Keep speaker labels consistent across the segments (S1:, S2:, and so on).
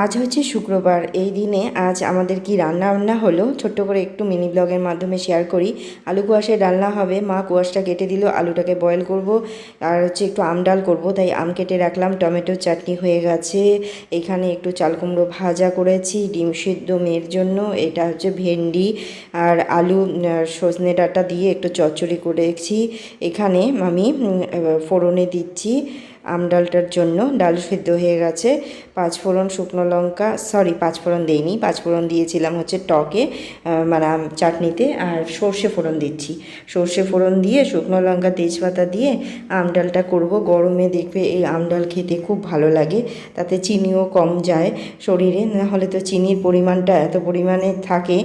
S1: আজ হচ্ছে শুক্রবার। এই দিনে আজ আমাদের কি রান্না বান্না হলো? ছোট্ট করে একটু মিনি ব্লগের মাধ্যমে শেয়ার করি। আলু কুয়াশায় ডালনা হবে। মা কুয়াশটা কেটে দিল, আলুটাকে বয়েল করব। আর হচ্ছে একটু আম ডাল করব, তাই আম কেটে রাখলাম। টমেটো চাটনি হয়ে গেছে। এখানে একটু চাল কুমড়ো ভাজা করেছি, ডিম সিদ্ধ মেয়ের জন্য। এটা হচ্ছে ভেন্ডি আর আলু সজনে ডাঁটা দিয়ে একটু চচ্চড়ি করেছি। এখানে আমি ফোড়নে দিচ্ছি। আম ডালটার জন্য ডাল সেদ্ধ হয়ে গেছে। পাঁচ ফোড়ন শুকনো লঙ্কা সরি পাঁচ ফোড়ন দিইনি, পাঁচ ফোড়ন দিয়েছিলাম হচ্ছে টকে মানে চাটনিতে, আর সর্ষে ফোড়ন দিচ্ছি। সর্ষে ফোড়ন দিয়ে শুকনো লঙ্কা, তেজপাতা দিয়ে আম ডালটা করব। গরমে দেখবে এই আম ডাল খেতে খুব ভালো লাগে, তাতে চিনিও কম যায় শরীরে না হলে তো চিনির পরিমাণটা এত পরিমাণে থাকে,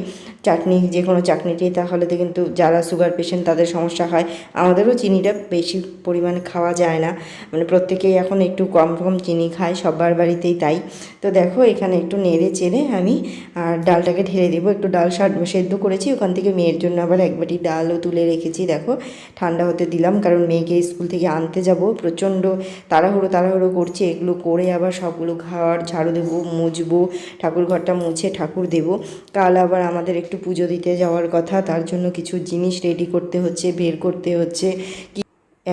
S1: চাটনি যে কোনো চাটনিটি তাহলে তো কিন্তু যারা সুগার পেশেন্ট তাদের সমস্যা হয়। আমাদেরও চিনিটা বেশি পরিমাণে খাওয়া যায় না মানে প্রত্যেকেই এখন একটু কম কম চিনি খায় সবার বাড়িতেই তাই। তো দেখো, এখানে একটু নেড়ে চেড়ে আমি, আর ডালটাকে ঢেলে দেবো। একটু ডাল সেদ্ধ করেছি, ওখান থেকে মেয়ের জন্য আবার এক বাটি ডালও তুলে রেখেছি, দেখো। ঠান্ডা হতে দিলাম, কারণ মেয়েকে স্কুল থেকে আনতে যাব। প্রচণ্ড তাড়াহুড়ো তাড়াহুড়ো করছে, এগুলো করে আবার সবগুলো ঘর ঝাড়ু দেবো, মুছবো, ঠাকুর ঘরটা মুছে ঠাকুর দেবো। কাল আবার আমাদের একটু পুজো দিতে যাওয়ার কথা, তার জন্য কিছু জিনিস রেডি করতে হচ্ছে, বের করতে হচ্ছে।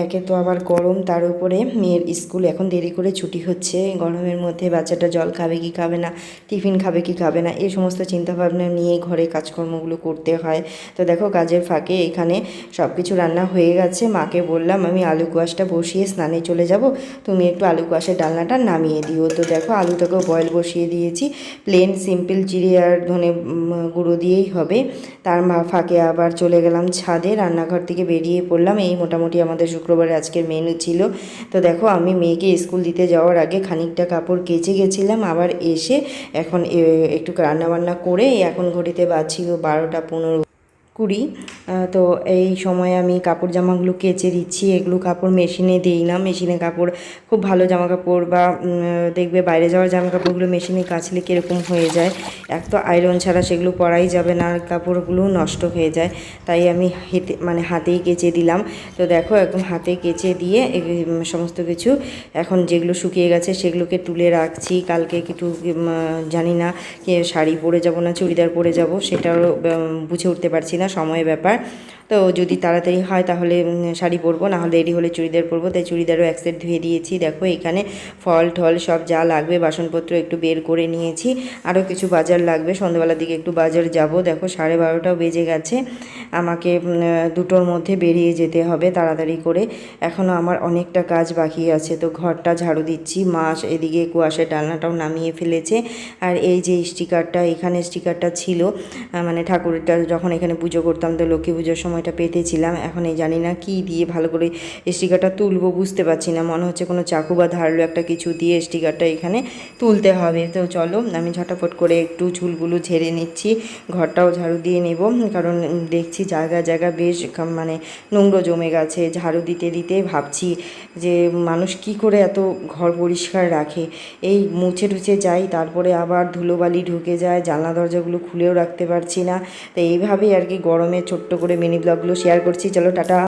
S1: একে তো আবার গরম, তার উপরে মেয়ের স্কুল। এখন দেরি করে ছুটি হচ্ছে, গরমের মধ্যে বাচ্চাটা জল খাবে কি খাবে না, টিফিন খাবে কি খাবে না, এই সমস্ত চিন্তাভাবনা নিয়ে ঘরে কাজকর্মগুলো করতে হয়। তো দেখো কাজের ফাঁকে এখানে সব কিছু রান্না হয়ে গেছে। মাকে বললাম, আমি আলু কুয়াশটা বসিয়ে স্নানে চলে যাব। তুমি একটু আলু কুয়াশের ডালনাটা নামিয়ে দিও। তো দেখো আলুটাকেও বয়েল বসিয়ে দিয়েছি। প্লেন সিম্পল জিরে আর ধনে গুঁড়ো দিয়েই হবে। তার মা ফাঁকে আবার চলে গেলাম ছাদে। রান্নাঘর থেকে বেরিয়ে পড়লাম। এই মোটামুটি আমাদের শুক্রবারে আজকের মেনু ছিল। তো দেখো, আমি মেয়েকে স্কুল দিতে যাওয়ার আগে খানিকটা কাপড় কেচে গেছিলাম। আবার এসে এখন একটু রান্নাবান্না করে এখন ঘড়িতে বাজছিল বারোটা পনেরো। কুড়ি তো এই সময় আমি কাপড় জামাগুলো কেচে দিচ্ছি। এগুলো কাপড় মেশিনে দিই না। মেশিনে কাপড়, খুব ভালো জামা কাপড় বা দেখবে বাইরে যাওয়ার জামা কাপড়গুলো মেশিনে কাচলে কীরকম হয়ে যায়? এক তো আয়রন ছাড়া সেগুলো পরাই যাবে না আর কাপড়গুলো নষ্ট হয়ে যায়। তাই আমি হেতে মানে হাতেই কেচে দিলাম। তো দেখো, একদম হাতে কেচে দিয়ে সমস্ত কিছু এখন যেগুলো শুকিয়ে গেছে সেগুলোকে তুলে রাখছি। কালকে একটু জানি না, কি শাড়ি পরে যাব না, চুড়িদার পরে যাব সেটাও বুঝে উঠতে পারছি না। সময়ের ব্যাপার। তো যদি তাড়াতাড়ি হয় তাহলে শাড়ি পরবো, না হলে রেডি হলে চুড়িদার পরবো। তাই চুড়িদারও এক সেট ধুয়ে দিয়েছি। দেখো এখানে ফল টল সব যা লাগবে বাসনপত্র একটু বের করে নিয়েছি। আরও কিছু বাজার লাগবে। সন্ধ্যাবেলার দিকে একটু বাজার যাব। দেখো সাড়ে বারোটাও বেজে গেছে। আমাকে দুটোর মধ্যে বেরিয়ে যেতে হবে তাড়াতাড়ি করে। এখনও আমার অনেকটা কাজ বাকি আছে। তো ঘরটা ঝাড়ু দিচ্ছি। মাস এদিকে কুয়াশার ডালনাটাও নামিয়ে ফেলেছে। আর এই যে স্টিকারটা, এখানে স্টিকারটা ছিল মানে ঠাকুরটা যখন এখানে পুজো করতাম তো লক্ষ্মী পুজোর সময়টা পেতেছিলাম, এখন এই জানি না কি দিয়ে ভালো করে স্টিকারটা তুলবো, বুঝতে পারছি না। মনে হচ্ছে কোনো চাকু বা ধারালো একটা কিছু দিয়ে স্টিকারটা এখানে তুলতে হবে। তো চলো, আমি ঝটাফট করে একটু চুলগুলো ঝেড়ে নিচ্ছি, ঘরটাও ঝাড়ু দিয়ে নেব। কারণ দেখছি জায়গা জায়গা বেশ মানে নোংরো জমে গেছে। ঝাড়ু দিতে দিতে ভাবছি যে মানুষ কি করে এত ঘর পরিষ্কার রাখে। এই মুছে টুছে যাই, তারপরে আবার ধুলোবালি ঢুকে যায়, জানলা দরজাগুলো খুলেও রাখতে পারছি না। তো এইভাবেই আর কি গরমে ছোট্ট করে মিনি ব্লগগুলো শেয়ার করছি চলো টাটা।